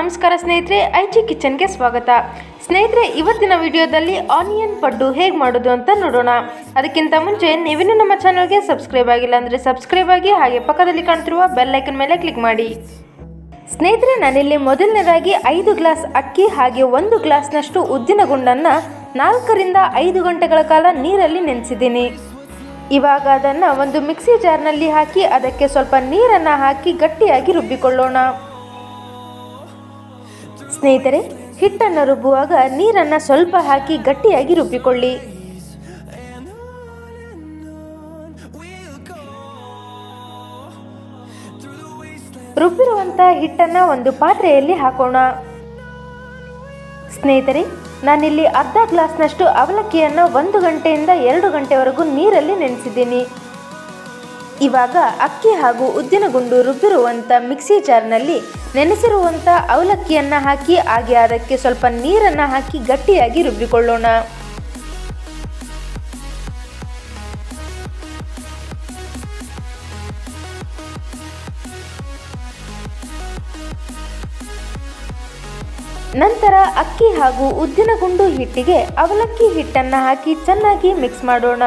ನಮಸ್ಕಾರ ಸ್ನೇಹಿತರೆ ಐಚಿ ಕಿಚನ್ಗೆ ಸ್ವಾಗತ. ಸ್ನೇಹಿತರೆ, ಇವತ್ತಿನ ವಿಡಿಯೋದಲ್ಲಿ ಆನಿಯನ್ ಪಡ್ಡು ಹೇಗೆ ಮಾಡೋದು ಅಂತ ನೋಡೋಣ. ಅದಕ್ಕಿಂತ ಮುಂಚೆ, ನೀವಿನ್ನೂ ನಮ್ಮ ಚಾನಲ್ಗೆ ಸಬ್ಸ್ಕ್ರೈಬ್ ಆಗಿಲ್ಲ ಅಂದರೆ ಸಬ್ಸ್ಕ್ರೈಬ್ ಆಗಿ ಹಾಗೆ ಪಕ್ಕದಲ್ಲಿ ಕಾಣ್ತಿರುವ ಬೆಲ್ ಐಕನ್ ಮೇಲೆ ಕ್ಲಿಕ್ ಮಾಡಿ. ಸ್ನೇಹಿತರೆ, ನಾನಿಲ್ಲಿ ಮೊದಲನೇದಾಗಿ ಐದು ಗ್ಲಾಸ್ ಅಕ್ಕಿ ಹಾಗೆ ಒಂದು ಗ್ಲಾಸ್ನಷ್ಟು ಉದ್ದಿನ ಗುಂಡನ್ನು ನಾಲ್ಕರಿಂದ ಐದು ಗಂಟೆಗಳ ಕಾಲ ನೀರಲ್ಲಿ ನೆನೆಸಿದ್ದೀನಿ. ಇವಾಗ ಅದನ್ನು ಒಂದು ಮಿಕ್ಸಿ ಜಾರ್ನಲ್ಲಿ ಹಾಕಿ ಅದಕ್ಕೆ ಸ್ವಲ್ಪ ನೀರನ್ನು ಹಾಕಿ ಗಟ್ಟಿಯಾಗಿ ರುಬ್ಬಿಕೊಳ್ಳೋಣ. ಸ್ನೇಹಿತರೆ, ಹಿಟ್ಟನ್ನು ರುಬ್ಬುವಾಗ ನೀರನ್ನು ಸ್ವಲ್ಪ ಹಾಕಿ ಗಟ್ಟಿಯಾಗಿ ರುಬ್ಬಿಕೊಳ್ಳಿ. ರುಬ್ಬಿರುವಂಥ ಹಿಟ್ಟನ್ನು ಒಂದು ಪಾತ್ರೆಯಲ್ಲಿ ಹಾಕೋಣ. ಸ್ನೇಹಿತರೆ, ನಾನಿಲ್ಲಿ ಅರ್ಧ ಗ್ಲಾಸ್ನಷ್ಟು ಅವಲಕ್ಕಿಯನ್ನು ಒಂದು ಗಂಟೆಯಿಂದ ಎರಡು ಗಂಟೆವರೆಗೂ ನೀರಲ್ಲಿ ನೆನೆಸಿದ್ದೀನಿ. ಇವಾಗ ಅಕ್ಕಿ ಹಾಗೂ ಉದ್ದಿನಗುಂಡು ರುಬ್ಬಿರುವಂಥ ಮಿಕ್ಸಿ ಜಾರ್ನಲ್ಲಿ ನೆನೆಸಿರುವಂಥ ಅವಲಕ್ಕಿಯನ್ನು ಹಾಕಿ, ಹಾಗೆ ಅದಕ್ಕೆ ಸ್ವಲ್ಪ ನೀರನ್ನು ಹಾಕಿ ಗಟ್ಟಿಯಾಗಿ ರುಬ್ಬಿಕೊಳ್ಳೋಣ. ನಂತರ ಅಕ್ಕಿ ಹಾಗೂ ಉದ್ದಿನಗುಂಡು ಹಿಟ್ಟಿಗೆ ಅವಲಕ್ಕಿ ಹಿಟ್ಟನ್ನು ಹಾಕಿ ಚೆನ್ನಾಗಿ ಮಿಕ್ಸ್ ಮಾಡೋಣ.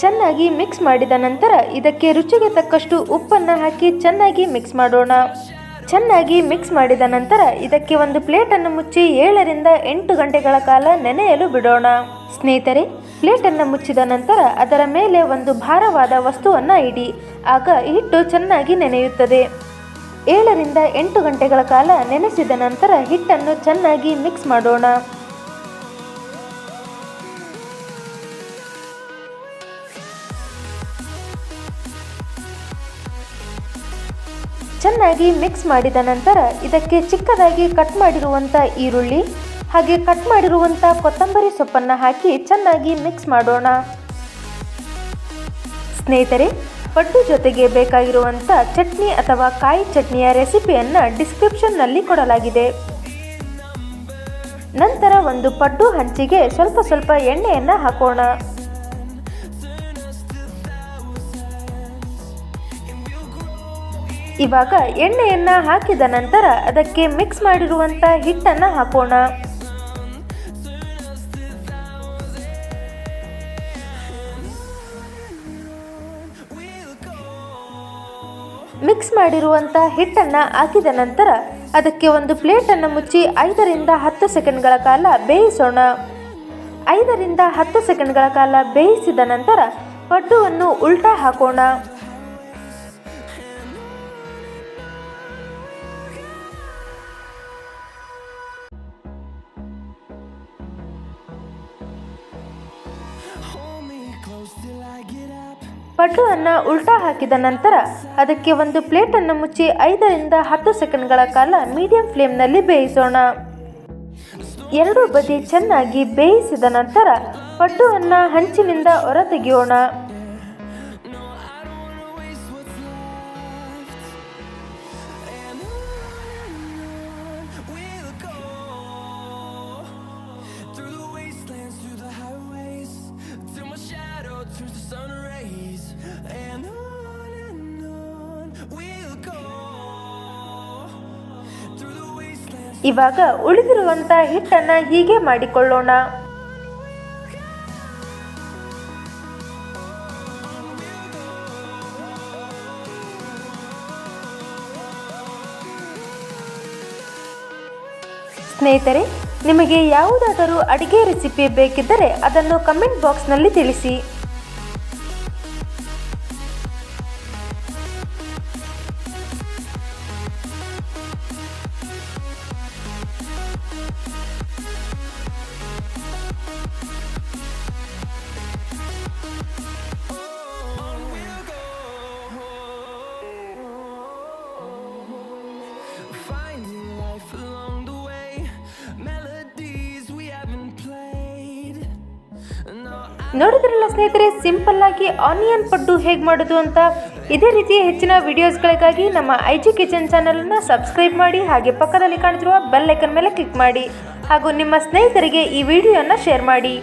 ಚೆನ್ನಾಗಿ ಮಿಕ್ಸ್ ಮಾಡಿದ ನಂತರ ಇದಕ್ಕೆ ರುಚಿಗೆ ತಕ್ಕಷ್ಟು ಉಪ್ಪನ್ನು ಹಾಕಿ ಚೆನ್ನಾಗಿ ಮಿಕ್ಸ್ ಮಾಡೋಣ. ಚೆನ್ನಾಗಿ ಮಿಕ್ಸ್ ಮಾಡಿದ ನಂತರ ಇದಕ್ಕೆ ಒಂದು ಪ್ಲೇಟನ್ನು ಮುಚ್ಚಿ ಏಳರಿಂದ ಎಂಟು ಗಂಟೆಗಳ ಕಾಲ ನೆನೆಯಲು ಬಿಡೋಣ. ಸ್ನೇಹಿತರೆ ಪ್ಲೇಟನ್ನು ಮುಚ್ಚಿದ ನಂತರ ಅದರ ಮೇಲೆ ಒಂದು ಭಾರವಾದ ವಸ್ತುವನ್ನು ಇಡಿ. ಆಗ ಹಿಟ್ಟು ಚೆನ್ನಾಗಿ ನೆನೆಯುತ್ತದೆ. ಏಳರಿಂದ ಎಂಟು ಗಂಟೆಗಳ ಕಾಲ ನೆನೆಸಿದ ನಂತರ ಹಿಟ್ಟನ್ನು ಚೆನ್ನಾಗಿ ಮಿಕ್ಸ್ ಮಾಡೋಣ. ಚೆನ್ನಾಗಿ ಮಿಕ್ಸ್ ಮಾಡಿದ ನಂತರ ಇದಕ್ಕೆ ಚಿಕ್ಕದಾಗಿ ಕಟ್ ಮಾಡಿರುವಂಥ ಈರುಳ್ಳಿ ಹಾಗೆ ಕಟ್ ಮಾಡಿರುವಂಥ ಕೊತ್ತಂಬರಿ ಸೊಪ್ಪನ್ನು ಹಾಕಿ ಚೆನ್ನಾಗಿ ಮಿಕ್ಸ್ ಮಾಡೋಣ. ಸ್ನೇಹಿತರೆ ಪಡ್ಡು ಜೊತೆಗೆ ಬೇಕಾಗಿರುವಂಥ ಚಟ್ನಿ ಅಥವಾ ಕಾಯಿ ಚಟ್ನಿಯ ರೆಸಿಪಿಯನ್ನು ಡಿಸ್ಕ್ರಿಪ್ಷನ್ನಲ್ಲಿ ಕೊಡಲಾಗಿದೆ. ನಂತರ ಒಂದು ಪಡ್ಡು ಹಂಚಿಗೆ ಸ್ವಲ್ಪ ಸ್ವಲ್ಪ ಎಣ್ಣೆಯನ್ನು ಹಾಕೋಣ. ಇವಾಗ ಎಣ್ಣೆಯನ್ನು ಹಾಕಿದ ನಂತರ ಅದಕ್ಕೆ ಮಿಕ್ಸ್ ಮಾಡಿರುವಂಥ ಹಿಟ್ಟನ್ನು ಹಾಕೋಣ. ಮಿಕ್ಸ್ ಮಾಡಿರುವಂಥ ಹಿಟ್ಟನ್ನು ಹಾಕಿದ ನಂತರ ಅದಕ್ಕೆ ಒಂದು ಪ್ಲೇಟನ್ನು ಮುಚ್ಚಿ ಐದರಿಂದ ಹತ್ತು ಸೆಕೆಂಡ್ಗಳ ಕಾಲ ಬೇಯಿಸೋಣ. ಐದರಿಂದ ಹತ್ತು ಸೆಕೆಂಡ್ಗಳ ಕಾಲ ಬೇಯಿಸಿದ ನಂತರ ಪಡ್ಡುವನ್ನು ಉಲ್ಟಾ ಹಾಕೋಣ. Up. ಪಡ್ಡುವನ್ನು ಉಲ್ಟಾ ಹಾಕಿದ ನಂತರ ಅದಕ್ಕೆ ಒಂದು ಪ್ಲೇಟನ್ನು ಮುಚ್ಚಿ ಐದರಿಂದ ಹತ್ತು ಸೆಕೆಂಡ್ಗಳ ಕಾಲ ಮೀಡಿಯಂ ಫ್ಲೇಮ್ನಲ್ಲಿ ಬೇಯಿಸೋಣ ಎರಡೂ ಬದಿ ಚೆನ್ನಾಗಿ ಬೇಯಿಸಿದ ನಂತರ ಪಡ್ಡುವನ್ನು ಹಂಚಿನಿಂದ ಹೊರತೆಗೆಯೋಣ through ಇವಾಗ ಉಳಿದಿರುವಂಥ ಹಿಟ್ಟನ್ನು ಹೀಗೆ ಮಾಡಿಕೊಳ್ಳೋಣ. ಸ್ನೇಹಿತರೆ, ನಿಮಗೆ ಯಾವುದಾದರೂ ಅಡುಗೆ ರೆಸಿಪಿ ಬೇಕಿದ್ದರೆ ಅದನ್ನು ಕಮೆಂಟ್ ಬಾಕ್ಸ್ನಲ್ಲಿ ತಿಳಿಸಿ. ನೋಡಿದ್ರಲ್ಲ ಸ್ನೇಹಿತರೆ ಸಿಂಪಲ್ ಆಗಿ ಆನಿಯನ್ ಪಡ್ಡು ಹೇಗೆ ಮಾಡೋದು ಅಂತ? ಇದೇ ರೀತಿ ಹೆಚ್ಚಿನ ವಿಡಿಯೋಸ್ಗಳಿಗಾಗಿ ನಮ್ಮ ಐ ಜಿ ಕಿಚನ್ ಚಾನಲನ್ನು ಸಬ್ಸ್ಕ್ರೈಬ್ ಮಾಡಿ, ಹಾಗೆ ಪಕ್ಕದಲ್ಲಿ ಕಾಣ್ತಿರುವ ಬೆಲ್ ಐಕನ್ ಮೇಲೆ ಕ್ಲಿಕ್ ಮಾಡಿ, ಹಾಗೂ ನಿಮ್ಮ ಸ್ನೇಹಿತರಿಗೆ ಈ ವಿಡಿಯೋನ ಶೇರ್ ಮಾಡಿ.